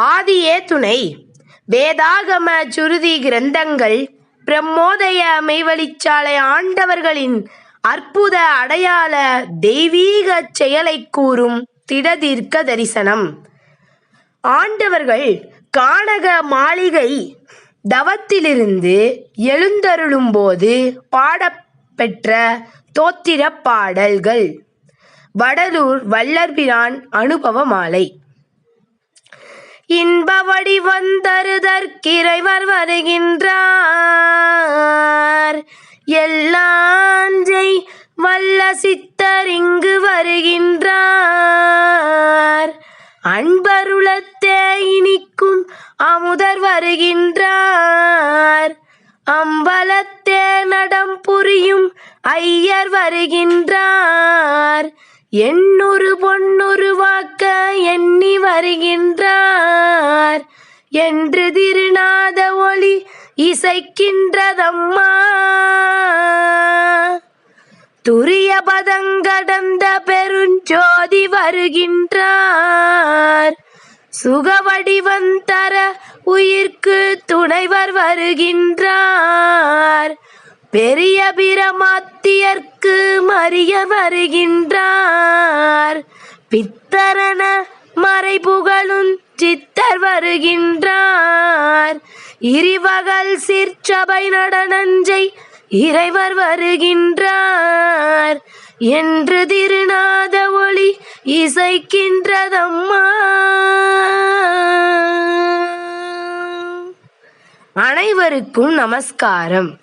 ஆதியே துணை. வேதாகம சுருதி கிரந்தங்கள் பிரம்மோதய மெய்வழிச்சாலை ஆண்டவர்களின் அற்புத அடையாள தெய்வீக செயலைக் கூறும் திடதீர்க்க தரிசனம். ஆண்டவர்கள் கானக மாளிகை தவத்திலிருந்து எழுந்தருளும்போது பாடப்பெற்ற தோத்திர பாடல்கள். வடலூர் வல்லற்பிரான் அனுபவ மாலை. இன்ப வந்தருதற்கிறைவர் வருகின்றார். எல்லாஞ்சை வல்ல சித்தர் இங்கு வருகின்றார். அன்பருளத்தே இனிக்கும் அமுதர் வருகின்றார். அம்பலத்தே நடம் புரியும் ஐயர் வருகின்றார். எண்ணூறு பொன்னுருவாக்க எண்ணி வருகின்றார். என்று திருநாத ஒளி இசைக்கின்றதம்மா. துரிய பதங்கடந்த பெருஞ்சோதி வருகின்றார். சுகவடிவந்தர உயிர்க்கு துணைவர் வருகின்றார். பெரிய பிரமாத்தியர்க்கு மறிய வருகின்றார். பித்தரன மறைபுகழும் சித்தர் வருகின்றார். இரிவகல் சிற்சபை நடனஞ்சை இறைவர் வருகின்றார். என்று திருநாத ஒளி இசைக்கின்றதம்மா. அனைவருக்கும் நமஸ்காரம்.